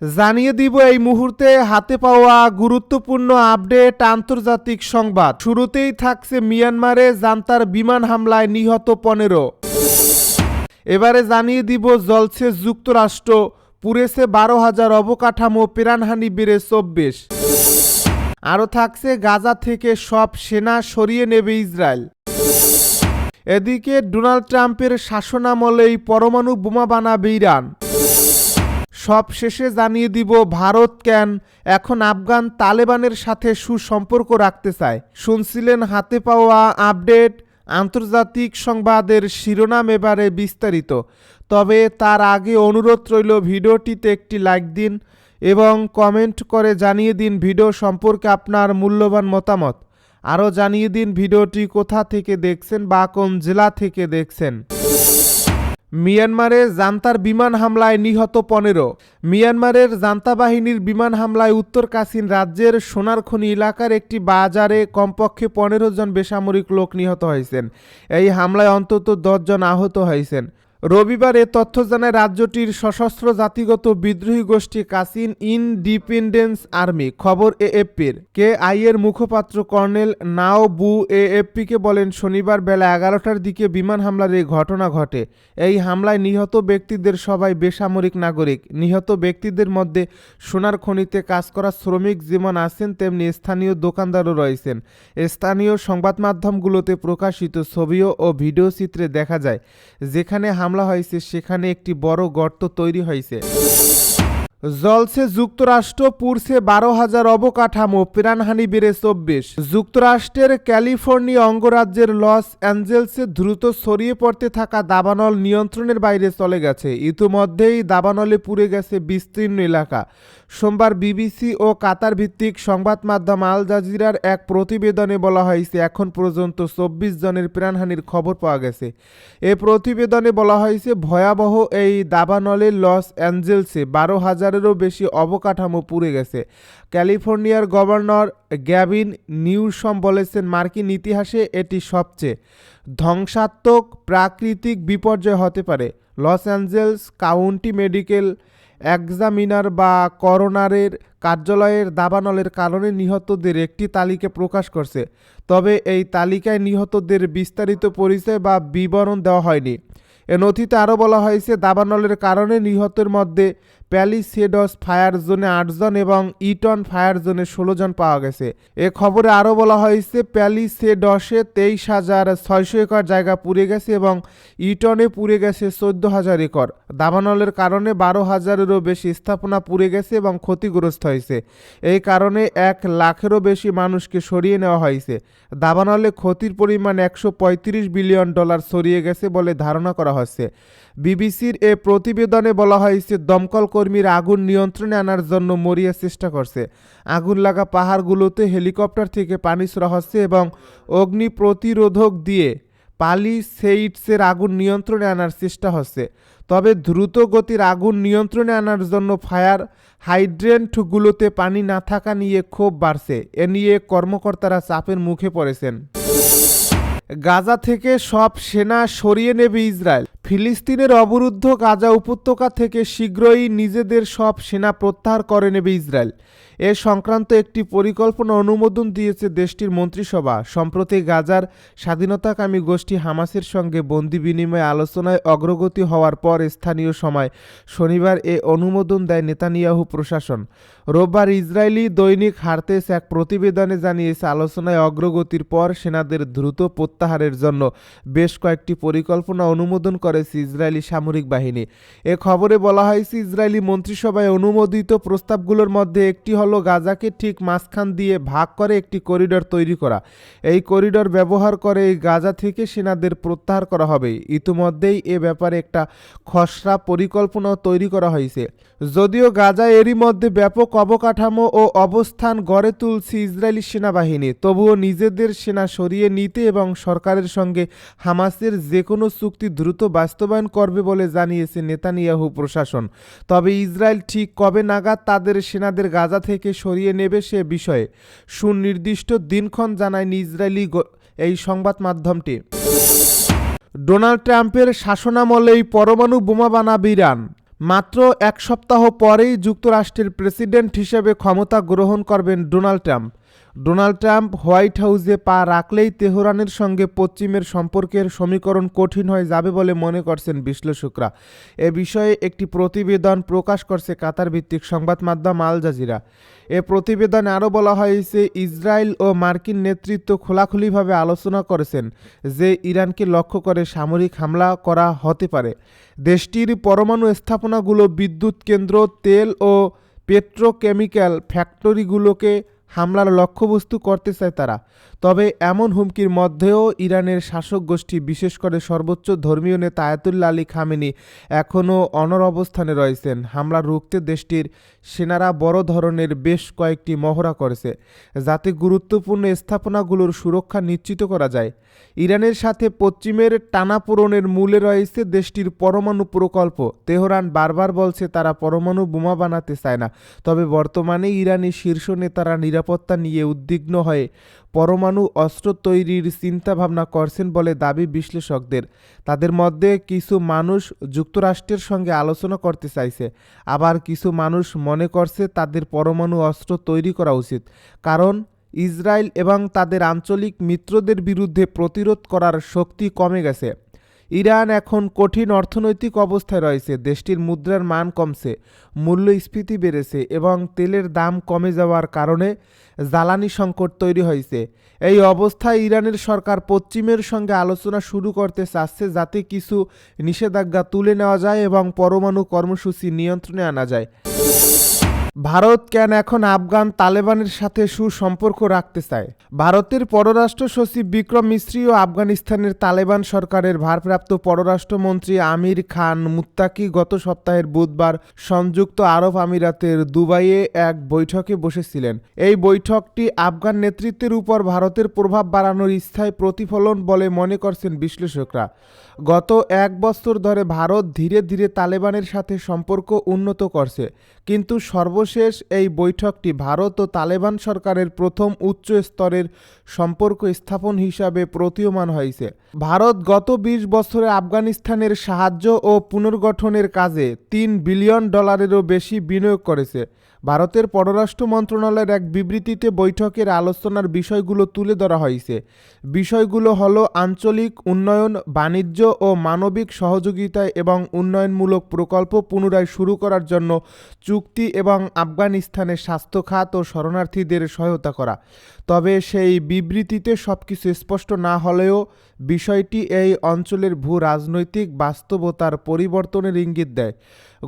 জানিয়ে দিব এই মুহূর্তে হাতে পাওয়া গুরুত্বপূর্ণ আপডেট আন্তর্জাতিক সংবাদ। শুরুতেই থাকছে মিয়ানমারে জান্তার বিমান হামলায় নিহত পনেরো। এবারে জানিয়ে দিব জলছে যুক্তরাষ্ট্র। পুরেছে বারো হাজার অবকাঠামো, প্রাণহানি বেড়ে চব্বিশ। আরও থাকছে গাজা থেকে সব সেনা সরিয়ে নেবে ইসরায়েল। এদিকে ডোনাল্ড ট্রাম্পের শাসনামলেই পরমাণু বোমা বানাবে ইরান। সব শেষে জানিয়ে দিব, ভারত কেন এখন আফগান তালেবানের সাথে সুসম্পর্ক রাখতে চায়? শুনছিলেন হাতে পাওয়া আপডেট, আন্তর্জাতিক সংবাদের শিরোনাম এবারে বিস্তারিত। তবে তার আগে অনুরোধ রইল, ভিডিওটিতে একটি লাইক দিন এবং কমেন্ট করে জানিয়ে দিন ভিডিও সম্পর্কে আপনার মূল্যবান মতামত। আরও জানিয়ে দিন ভিডিওটি কোথা থেকে দেখছেন বা কোন জেলা থেকে দেখছেন। মিয়ানমারে জান্তার বিমান হামলায় নিহত পনেরো। মিয়ানমারের জান্তা বাহিনীর বিমান হামলায় উত্তর কাসিন রাজ্যের সোনারখনি এলাকার একটি বাজারে কমপক্ষে পনেরো জন বেসামরিক লোক নিহত হয়েছেন। এই হামলায় অন্তত দশজন আহত হয়েছেন। রবিবার এ তথ্য জানায় রাজ্যটির সশস্ত্র জাতিগত বিদ্রোহী গোষ্ঠী কাসিন ইনডিপেন্ডেন্স আর্মি, খবর এএফপির। কে আই এর মুখপাত্র কর্নেল নাও বু এএফপিকে বলেন, শনিবার বেলা এগারোটার দিকে বিমান হামলার এই ঘটনা ঘটে। এই হামলায় নিহত ব্যক্তিদের সবাই বেসামরিক নাগরিক। নিহত ব্যক্তিদের মধ্যে সোনার খনিতে কাজ করা শ্রমিক যেমন আছেন, তেমনি স্থানীয় দোকানদারও রয়েছেন। স্থানীয় সংবাদ মাধ্যমগুলোতে প্রকাশিত ছবিও ও ভিডিও চিত্রে দেখা যায়, যেখানে হামলা হয়েছে, সেখানে একটি বড় গর্ত তৈরি হয়েছে। জলসে যুক্তরাষ্ট্র পুরছে বারো হাজার অবকাঠামো, প্রাণহানি বেড়ে চব্বিশ। যুক্তরাষ্ট্রের ক্যালিফোর্নিয়া অঙ্গরাজ্যের লস অ্যাঞ্জেলসে দ্রুত ছড়িয়ে পড়তে থাকা দাবানল নিয়ন্ত্রণের বাইরে চলে গেছে। ইতিমধ্যেই দাবানলে পুড়ে গেছে বিস্তীর্ণ এলাকা। সোমবার বিবিসি ও কাতার ভিত্তিক সংবাদ মাধ্যম আল জাজিরার এক প্রতিবেদনে বলা হয়েছে, এখন পর্যন্ত চব্বিশ জনের প্রাণহানির খবর পাওয়া গেছে। এ প্রতিবেদনে বলা হয়েছে, ভয়াবহ এই দাবানলে লস অ্যাঞ্জেলসে বারো হাজারেরও বেশি অবকাঠামো পুড়ে গেছে। ক্যালিফোর্নিয়ার গভর্নর গ্যাভিন নিউসম বলেছেন, মার্কিন ইতিহাসে এটি সবচেয়ে ধ্বংসাত্মক প্রাকৃতিক বিপর্যয় হতে পারে। Los Angeles county medical examiner বা করোনারের কার্যালয়ের দাবানলের কারণে নিহতদের একটি তালিকা প্রকাশ করছে। তবে এই তালিকায় নিহতদের বিস্তারিত পরিচয় বা বিবরণ দেওয়া হয়নি। এ নথিতে আরও বলা হয়েছে, দাবানলের কারণে নিহতের মধ্যে প্যালিসেডস ফায়ার জোনে আটজন এবং ইটন ফায়ার জোনে ষোলো জন পাওয়া গেছে। এ খবরে আরও বলা হয়েছে, প্যালিসেডসে তেইশ হাজার ছয়শো একর জায়গা পুড়ে গেছে এবং ইটনে পুড়ে গেছে চোদ্দ হাজার একর। দাবানলের কারণে বারো হাজারেরও বেশি স্থাপনা পুড়ে গেছে এবং ক্ষতিগ্রস্ত হয়েছে। এই কারণে এক লাখেরও বেশি মানুষকে সরিয়ে নেওয়া হয়েছে। দাবানলে ক্ষতির পরিমাণ একশো পঁয়ত্রিশ বিলিয়ন ডলার সরিয়ে গেছে বলে ধারণা করা হচ্ছে। বিবিসির এ প্রতিবেদনে বলা হয়েছে, দমকল কর্মীরা আগুন নিয়ন্ত্রণে আনার জন্য মরিয়া চেষ্টা করছে। আগুন লাগা পাহাড়গুলোতে হেলিকপ্টার থেকে পানি ছোড়া হচ্ছে এবং অগ্নি প্রতিরোধক দিয়ে পালি সেইটসের আগুন নিয়ন্ত্রণে আনার চেষ্টা হচ্ছে। তবে দ্রুত গতির আগুন নিয়ন্ত্রণে আনার জন্য ফায়ার হাইড্রেন্টগুলোতে পানি না থাকা নিয়ে ক্ষোভ বাড়ছে। এ নিয়ে কর্মকর্তারা চাপের মুখে পড়েছেন। গাজা থেকে সব সেনা সরিয়ে নেবে ইসরায়েল। ফিলিস্তিনের অবরুদ্ধ গাজা উপত্যকা থেকে শীঘ্রই নিজেদের সব সেনা প্রত্যাহার করে নেবে ইসরায়েল। এ সংক্রান্ত একটি পরিকল্পনা অনুমোদন দিয়েছে দেশটির মন্ত্রিসভা। সম্প্রতি গাজার স্বাধীনতাকামী গোষ্ঠী হামাসের সঙ্গে বন্দি বিনিময় আলোচনায় অগ্রগতি হওয়ার পর স্থানীয় সময় শনিবার এ অনুমোদন দেয় নেতানিয়াহু প্রশাসন। রোববার ইসরায়েলি দৈনিক হারতেস এক প্রতিবেদনে জানিয়েছে, আলোচনায় অগ্রগতির পর সেনাদের দ্রুত প্রত্যাহারের জন্য বেশ কয়েকটি পরিকল্পনা অনুমোদন করেছে ইসরায়েলি সামরিক বাহিনী। এ খবরে বলা হয়েছে, ইসরায়েলি মন্ত্রিসভায় অনুমোদিত প্রস্তাবগুলোর মধ্যে একটি হলো গাজাকে ঠিক মাঝখান দিয়ে ভাগ করে একটি করিডর তৈরি করা। এই করিডর ব্যবহার করে এই গাজা থেকে সেনাদের প্রত্যাহার করা হবে। ইতিমধ্যেই এ ব্যাপারে একটা খসড়া পরিকল্পনাও তৈরি করা হয়েছে। যদিও গাজা এরই মধ্যে ব্যাপক অবকাঠামো ও অবস্থান গড়ে তুলছে ইসরায়েলি সেনাবাহিনী, তবুও নিজেদের সেনা সরিয়ে নিতে এবং সরকারের সঙ্গে হামাসের যে কোনো চুক্তি দ্রুত বাস্তবায়ন করবে বলে জানিয়েছে নেতানিয়াহু প্রশাসন। তবে ইসরায়েল ঠিক কবে নাগাদ তাদের সেনাদের গাজা থেকে সরিয়ে নেবে সে বিষয়ে। সুনির্দিষ্ট দিনক্ষণ জানায় ইসরায়েলি এই সংবাদ মাধ্যমটি। ডোনাল্ড ট্রাম্পের শাসনামলেই পরমাণু বোমা বানাবে ইরান। মাত্র এক সপ্তাহ পরেই যুক্তরাষ্ট্রের প্রেসিডেন্ট হিসেবে ক্ষমতা গ্রহণ করবেন Donald Trump. Donald Trump White হাউসে পা রাখলেই তেহরানের সঙ্গে পশ্চিমের সম্পর্কের সমীকরণ কঠিন হয়ে যাবে বলে মনে করছেন বিশ্লেষকরা। এ বিষয়ে একটি প্রতিবেদন প্রকাশ করছে কাতার ভিত্তিক সংবাদ মাধ্যম আল জাজিরা। এ প্রতিবেদনে আরও বলা হয়েছে, ইসরায়েল ও মার্কিন নেতৃত্ব খোলাখুলিভাবে আলোচনা করেছেন যে ইরানকে লক্ষ্য করে সামরিক হামলা করা হতে পারে। দেশটির পরমাণু স্থাপনাগুলো বিদ্যুৎ কেন্দ্র, তেল ও পেট্রোকেমিক্যাল ফ্যাক্টরিগুলোকে হামলার লক্ষ্যবস্তু করতে চায় তারা। তবে এমন হুমকির মধ্যেও ইরানের শাসক গোষ্ঠী, বিশেষ করে সর্বোচ্চ ধর্মীয় নেতা আয়াতুল্লা আলী খামেনি, এখনও অনর অবস্থানে রয়েছেন। হামলা রুখতে দেশটির সেনারা বড় ধরনের বেশ কয়েকটি মহড়া করেছে, যাতে গুরুত্বপূর্ণ স্থাপনাগুলোর সুরক্ষা নিশ্চিত করা যায়। ইরানের সাথে পশ্চিমের টানাপোড়নের মূলে রয়েছে দেশটির পরমাণু প্রকল্প। তেহরান বারবার বলছে তারা পরমাণু বোমা বানাতে চায় না, তবে বর্তমানে ইরানি শীর্ষ নেতারা নিরাপত্তা নিয়ে উদ্বিগ্ন হয়ে পরমাণু অস্ত্র তৈরির চিন্তাভাবনা করছেন বলে দাবি বিশ্লেষকদের। তাদের মধ্যে কিছু মানুষ যুক্তরাষ্ট্রের সঙ্গে আলোচনা করতে চাইছে। আবার কিছু মানুষ মনে করছে তাদের পরমাণু অস্ত্র তৈরি করা উচিত। কারণ, ইসরায়েল এবং তাদের আঞ্চলিক মিত্রদের বিরুদ্ধে প্রতিরোধ করার শক্তি কমে গেছে। ইরান এখন কঠিন অর্থনৈতিক অবস্থায় রয়েছে। দেশটির মুদ্রার মান কমছে, মূল্যস্ফীতি বেড়েছে এবং তেলের দাম কমে যাওয়ার কারণে জ্বালানি সংকট তৈরি হয়েছে। এই অবস্থায় ইরানের সরকার পশ্চিমের সঙ্গে আলোচনা শুরু করতে চাচ্ছে যাতে কিছু নিষেধাজ্ঞা তুলে নেওয়া যায় এবং পরমাণু কর্মসূচি নিয়ন্ত্রণে আনা যায়। ভারত কেন এখন আফগান তালেবানের সাথে সুসম্পর্ক রাখতে চায়? ভারতের পররাষ্ট্র সচিব বিক্রম মিশ্রি ও আফগানিস্তানের তালেবান সরকারের ভারপ্রাপ্ত পররাষ্ট্রমন্ত্রী আমির খান মুত্তাকি গত সপ্তাহের বুধবার সংযুক্ত আরব আমিরাতের দুবাইয়ে এক বৈঠকে বসেছিলেন। এই বৈঠকটি আফগান নেতৃত্বের উপর ভারতের প্রভাব বাড়ানোর স্থায়ী প্রতিফলন বলে মনে করছেন বিশ্লেষকরা। গত এক বছর ধরে ভারত ধীরে ধীরে তালেবানের সাথে সম্পর্ক উন্নত করছে। কিন্তু সর্বশেষ এই বৈঠকটি ভারত ও তালেবান সরকারের প্রথম উচ্চ স্তরের সম্পর্ক স্থাপন হিসাবে প্রতীয়মান হয়েছে। ভারত গত বিশ বছরে আফগানিস্তানের সাহায্য ও পুনর্গঠনের কাজে তিন বিলিয়ন ডলারেরও বেশি বিনিয়োগ করেছে। ভারতের পররাষ্ট্র মন্ত্রণালয়ের এক বিবৃতিতে বৈঠকের আলোচনার বিষয়গুলো তুলে ধরা হয়েছে। বিষয়গুলো হলো আঞ্চলিক উন্নয়ন, বাণিজ্য ও মানবিক সহযোগিতা এবং উন্নয়নমূলক প্রকল্প পুনরায় শুরু করার জন্য চুক্তি এবং আফগানিস্তানের স্বাস্থ্য খাত ও শরণার্থীদের সহায়তা করা। তবে সেই বিবৃতিতে সব কিছু স্পষ্ট না হলেও বিষয়টি এই অঞ্চলের ভূ রাজনৈতিক বাস্তবতার পরিবর্তনের ইঙ্গিত দেয়।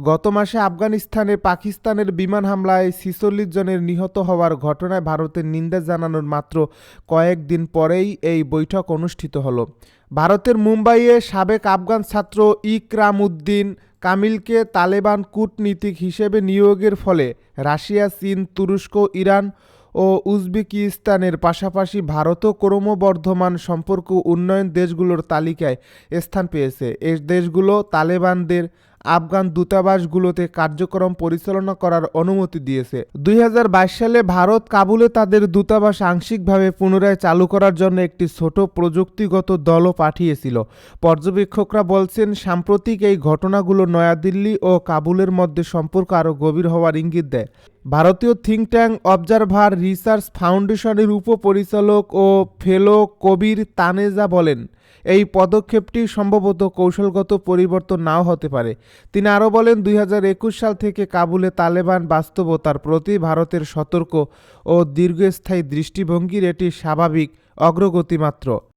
গত মাসে আফগানিস্তানে পাকিস্তানের বিমান হামলায় ছিচল্লিশ জনের নিহত হওয়ার ঘটনায় ভারতের নিন্দা জানানোর মাত্র কয়েকদিন পরেই এই বৈঠক অনুষ্ঠিত হলো। ভারতের মুম্বাইয়ে সাবেক আফগান ছাত্র ইকরাম উদ্দিন কামিলকে তালেবান কূটনীতিক হিসেবে নিয়োগের ফলে রাশিয়া, চীন, তুরস্ক, ইরান ও উজবেকিস্তানের পাশাপাশি ভারতও ক্রমবর্ধমান সম্পর্ক উন্নয়ন দেশগুলোর তালিকায় স্থান পেয়েছে। এ দেশগুলো তালেবানদের আফগান দূতাবাসগুলোতে কার্যক্রম পরিচালনা করার অনুমতি দিয়েছে। দুই হাজার বাইশ সালে ভারত কাবুলে তাদের দূতাবাস আংশিকভাবে পুনরায় চালু করার জন্য একটি ছোট প্রযুক্তিগত দলও পাঠিয়েছিল। পর্যবেক্ষকরা বলছেন, সাম্প্রতিক এই ঘটনাগুলো নয়াদিল্লি ও কাবুলের মধ্যে সম্পর্ক আরও গভীর হওয়ার ইঙ্গিত দেয়। ভারতীয় থিঙ্ক ট্যাঙ্ক অবজারভার রিসার্চ ফাউন্ডেশনের উপপরিচালক ও ফেলো কবির তানেজা বলেন, এই পদক্ষেপটি সম্ভবত কৌশলগত পরিবর্তন নাও হতে পারে। তিনি আরও বলেন, দুই হাজার একুশ সাল থেকে কাবুলে তালেবান বাস্তবতার প্রতি ভারতের সতর্ক ও দীর্ঘস্থায়ী দৃষ্টিভঙ্গির এটি স্বাভাবিক অগ্রগতি মাত্র।